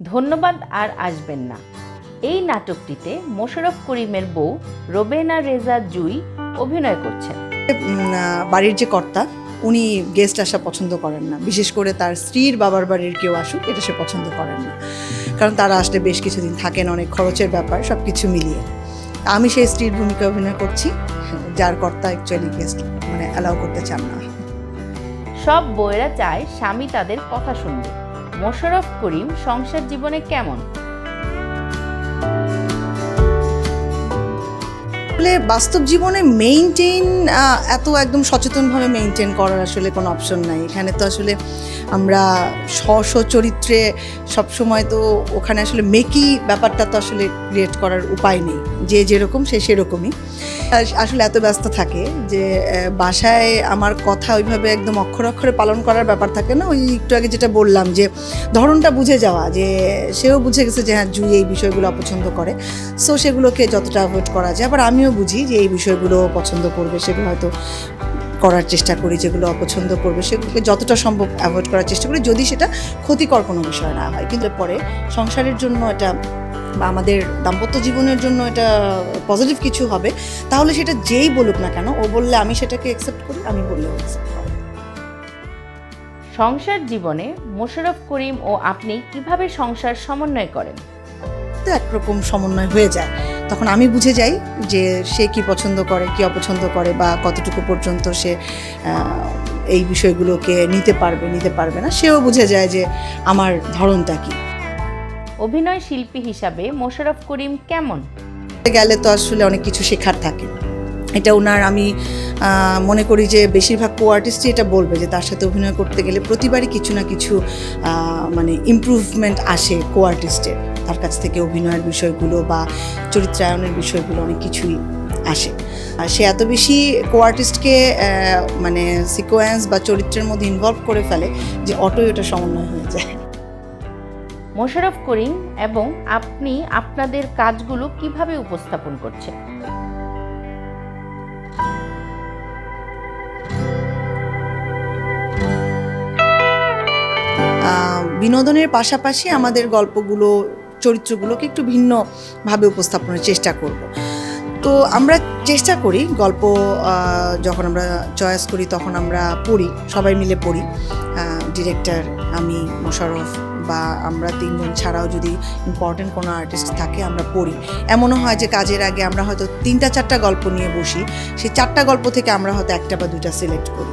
ধন্যবাদ আর আসবেন না। এই নাটকটিতে মোশারফ করিমের বউ রোবেনা রেজা জুই অভিনয় করছেন। বাড়ির যে কর্তা উনি গেস্ট আসা পছন্দ করেন না। বিশেষ করে তার স্ত্রীর বাবার বাড়ির কেউ আসুক এটা সে পছন্দ করেন না। কারণ তারা আসলে বেশ কিছুদিন থাকেন অনেক খরচের ব্যাপার সব কিছু মিলিয়ে। আমি সেই স্ত্রীর ভূমিকা অভিনয় করছি যার কর্তা অ্যাকচুয়ালি গেস্ট মানে অ্যালাউ করতে চান না। সব বউয়েরা চায় স্বামী তাদের কথা শুনবে। মোশাররফ করিম সংসার জীবনে কেমন? আসলে বাস্তব জীবনে মেইনটেইন এত একদম সচেতনভাবে মেইনটেইন করার আসলে কোনো অপশন নাই। এখানে তো আসলে আমরা স্ব চরিত্রে সবসময় তো ওখানে আসলে মেকি ব্যাপারটা তো আসলে ক্রিয়েট করার উপায় নেই। যে যেরকম, সে সেরকমই। আসলে এত ব্যস্ত থাকে যে বাসায় আমার কথা ওইভাবে একদম অক্ষর অক্ষরে পালন করার ব্যাপার থাকে না। ওই একটু আগে যেটা বললাম যে, ধরনটা বুঝে যাওয়া যে, সেও বুঝে গেছে যে হ্যাঁ জুই এই বিষয়গুলো অপছন্দ করে। সো সেগুলোকে যতটা অ্যাভয়েড করা যায়। আবার আমিও বুঝি যে এই বিষয়গুলো পছন্দ করবে, সেগুলো হয়তো করার চেষ্টা করি, যেগুলো অপছন্দ করবে, সেগুলোকে যতটা সম্ভব অ্যাভয়েড করার চেষ্টা করি, যদি সেটা ক্ষতিকর কোনো বিষয় না হয়। কিন্তু পরে সংসারের জন্য এটা বা আমাদের দাম্পত্য জীবনের জন্য এটা পজিটিভ কিছু হবে, তাহলে সেটা যেই বলুক না কেন, ও বললে আমি সেটাকে অ্যাকসেপ্ট করি, আমি বললেও সংসার জীবনে মোশাররফ করিম ও আপনি কীভাবে সংসার সমন্বয় করেন? তো একরকম সমন্বয় হয়ে যায়। তখন আমি বুঝে যাই যে সে কি পছন্দ করে কি অপছন্দ করে বা কতটুকু পর্যন্ত সে এই বিষয়গুলোকে নিতে পারবে নিতে পারবে না। সেও বুঝে যায় যে আমার ধরনটা কি। অভিনয় শিল্পী হিসাবে মোশাররফ করিম কেমন? গেলে তো আসলে অনেক কিছু শেখার থাকে। এটা ওনার আমি মনে করি যে বেশিরভাগ কো আর্টিস্টই এটা বলবে যে তার সাথে অভিনয় করতে গেলে প্রতিবারই কিছু না কিছু মানে ইমপ্রুভমেন্ট আসে কো আর্টিস্টের তার কাছ থেকে অভিনয়ের বিষয়গুলো বা চরিত্রায়নের বিষয়গুলো অনেক কিছুই আসে। আর সে এত বেশি কো আর্টিস্টকে মানে সিকোয়েন্স বা চরিত্রের মধ্যে ইনভলভ করে ফেলে যে অটোই ওটা সমন্বয় হয়ে যায়। মোশাররফ করিম এবং আপনি আপনাদের কাজগুলো কীভাবে উপস্থাপন করছেন? বিনোদনের পাশাপাশি আমাদের গল্পগুলো চরিত্রগুলোকে একটু ভিন্নভাবে উপস্থাপনের চেষ্টা করব। তো আমরা চেষ্টা করি গল্প যখন আমরা চয়েস করি তখন আমরা পড়ি, সবাই মিলে পড়ি। ডিরেক্টর, আমি, মোশাররফ বা আমরা তিনজন ছাড়াও যদি ইম্পর্টেন্ট কোনো আর্টিস্ট থাকে আমরা পড়ি। এমনও হয় যে কাজের আগে আমরা হয়তো তিনটা, চারটা গল্প নিয়ে বসি, সেই চারটা গল্প থেকে আমরা হয়তো একটা বা দুটা সিলেক্ট করি।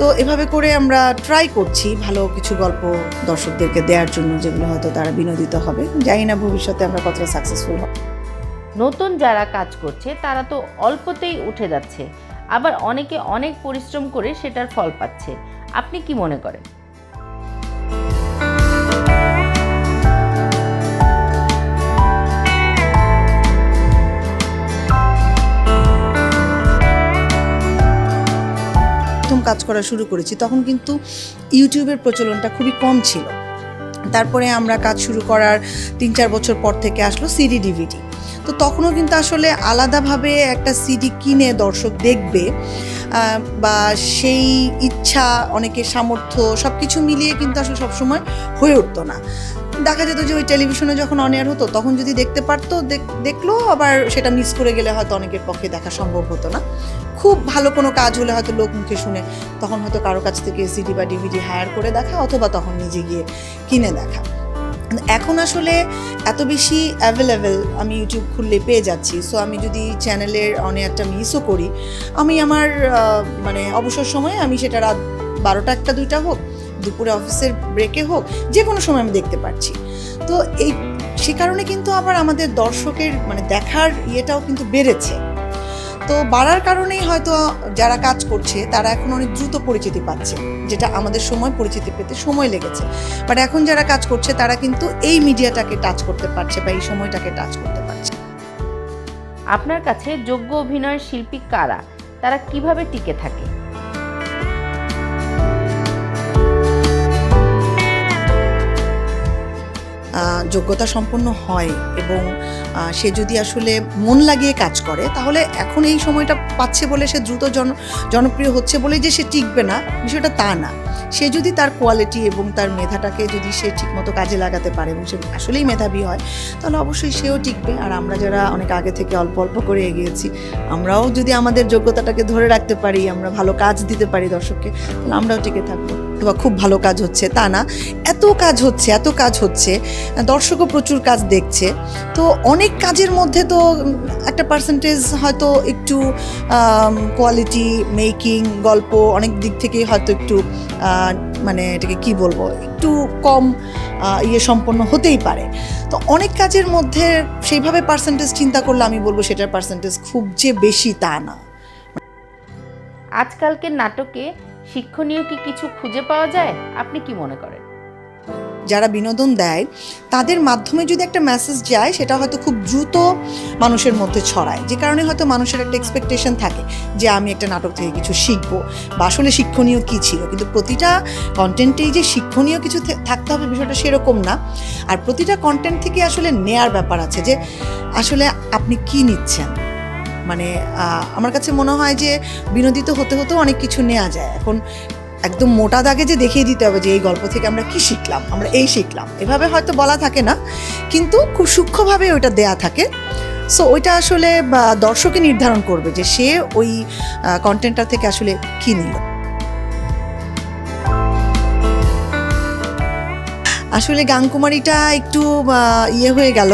তো এভাবে করে আমরা ট্রাই করছি ভালো কিছু গল্প দর্শকদেরকে দেওয়ার জন্য, যেগুলো হয়তো তারা বিনোদিত হবে। জানি না ভবিষ্যতে আমরা কতটা সাকসেসফুল হব। নতুন যারা কাজ করছে, তারা তো অল্পতেই উঠে যাচ্ছে। আবার অনেকে অনেক পরিশ্রম করে সেটার ফল পাচ্ছে। আপনি কি মনে করেন? কাজ করা শুরু করেছি, তখন কিন্তু ইউটিউবের প্রচলনটা খুবই কম ছিল। তারপরে আমরা কাজ শুরু করার তিন চার বছর পর থেকে আসলো সিডি ডিভিডি তো তখনও কিন্তু আসলে আলাদাভাবে একটা সিডি কিনে দর্শক দেখবে বা সেই ইচ্ছা, অনেকের সামর্থ্য সব কিছু মিলিয়ে কিন্তু আসলে সবসময় হয়ে উঠতো না। দেখা যেত যে ওই টেলিভিশনে যখন অন এয়ার হতো, তখন যদি দেখতে পারতো, দেখ- দেখল, আবার সেটা মিস করে গেলে হয়তো অনেকের পক্ষে দেখা সম্ভব হতো না। খুব ভালো কোনো কাজ হলে হয়তো লোক মুখে শুনে, তখন হয়তো কারও কাছ থেকে সিডি বা ডিভিডি হায়ার করে দেখা, অথবা তখন নিজে গিয়ে কিনে দেখা। এখন আসলে এত বেশি অ্যাভেলেবেল আমি ইউটিউব খুললে পেয়ে যাচ্ছি। সো আমি যদি চ্যানেলের অনেক একটা মিসও করি, আমি আমার মানে অবসর সময়ে আমি সেটা রাত বারোটা একটা দুইটা হোক, দুপুরে অফিসের ব্রেকে হোক যে কোনো সময় আমি দেখতে পাচ্ছি তো এই, সে কারণে কিন্তু আবার আমাদের দর্শকের মানে দেখার ইয়েটাও কিন্তু বেড়েছে। তো বাড়ার কারণেই হয়তো যারা কাজ করছে তারা এখন অনেক দ্রুত পরিচিতি পাচ্ছে যেটা আমাদের সময় পরিচিতি পেতে সময় লেগেছে। বাট এখন যারা কাজ করছে তারা কিন্তু এই মিডিয়াটাকে টাচ করতে পারছে বা এই সময়টাকে টাচ করতে পারছে। আপনার কাছে যোগ্য অভিনয়ের শিল্পী কারা? তারা কীভাবে টিকে থাকে? যোগ্যতা সম্পন্ন হয় এবং সে যদি আসলে মন লাগিয়ে কাজ করে, তাহলে এখন এই সময়টা পাচ্ছে বলে সে দ্রুত জন, জনপ্রিয় হচ্ছে বলে যে সে টিকবে না, বিষয়টা তা না। সে যদি তার কোয়ালিটি এবং তার মেধাটাকে যদি সে ঠিকমতো কাজে লাগাতে পারে এবং সে আসলেই মেধাবী হয়, তাহলে অবশ্যই সেও টিকবে। আর আমরা যারা অনেক আগে থেকে অল্প অল্প করে এগিয়েছি, আমরাও যদি আমাদের যোগ্যতাটাকে ধরে রাখতে পারি, আমরা ভালো কাজ দিতে পারি দর্শককে, তাহলে আমরাও টিকে থাকব। বা খুব ভালো কাজ হচ্ছে, তা না। এত কাজ হচ্ছে, এত কাজ হচ্ছে, দর্শকও প্রচুর কাজ দেখছে। তো অনেক কাজের মধ্যে তো একটা পার্সেন্টেজ হয়তো একটু কোয়ালিটি মেকিং গল্প অনেক দিক থেকেই হয়তো একটু মানে এটাকে কি বলব, একটু কম ইয়ে সম্পন্ন হতেই পারে। তো অনেক কাজের মধ্যে সেইভাবে পার্সেন্টেজ চিন্তা করলে আমি বলব সেটার পার্সেন্টেজ খুব যে বেশি তা না। আজকালকের নাটকে শিক্ষণীয় কি কিছু খুঁজে পাওয়া যায়? আপনি কি মনে করেন? যারা বিনোদন দেয়, তাদের মাধ্যমে যদি একটা মেসেজ যায়, সেটা হয়তো খুব দ্রুত মানুষের মধ্যে ছড়ায়। যে কারণে হয়তো মানুষের একটা এক্সপেকটেশন থাকে যে, আমি একটা নাটক থেকে কিছু শিখব। বা আসলে শিক্ষণীয় কী ছিল? কিন্তু প্রতিটা কন্টেন্টেই যে শিক্ষণীয় কিছু থাকতে হবে বিষয়টা সেরকম না। আর প্রতিটা কন্টেন্ট থেকে আসলে নেয়ার ব্যাপার আছে যে, আসলে আপনি কি নিচ্ছেন? মানে আমার কাছে মনে হয় যে বিনোদিত হতে হতেও অনেক কিছু নেওয়া যায়। এখন একদম মোটা দাগে যে দেখিয়ে দিতে হবে যে এই গল্প থেকে আমরা কি শিখলাম, আমরা এই শিখলাম। এভাবে হয়তো বলা থাকে না, কিন্তু খুব সূক্ষ্মভাবে ওইটা দেয়া থাকে। সো ওইটা আসলে দর্শকে নির্ধারণ করবে যে সে ওই কন্টেন্টটা থেকে আসলে কী নিল। আসলে গাংকুমারিটা একটু ইয়ে হয়ে গেল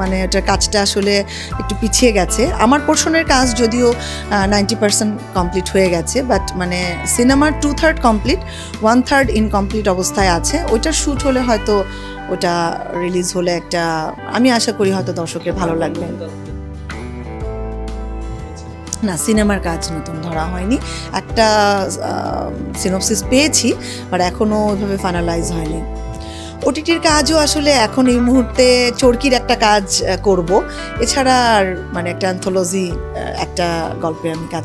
মানে ওটার কাজটা আসলে একটু পিছিয়ে গেছে। আমার পোর্শনের কাজ যদিও নাইনটি পার্সেন্ট কমপ্লিট হয়ে গেছে, বাট মানে সিনেমার two third complete one third incomplete অবস্থায় আছে। ওইটা শ্যুট হলে হয়তো ওটা রিলিজ হলে একটা, আমি আশা করি হয়তো দর্শকের ভালো লাগবে। না, সিনেমার কাজ নতুন ধরা হয়নি। একটা সিনোপসিস পেয়েছি, বাট এখনও ওইভাবে ফাইনালাইজ হয়নি। ওটিটির কাজও আসলে এখন এই মুহূর্তে চরকির একটা কাজ করব। এছাড়া আর মানে একটা অ্যান্থোলজি একটা গল্পে আমি কাজ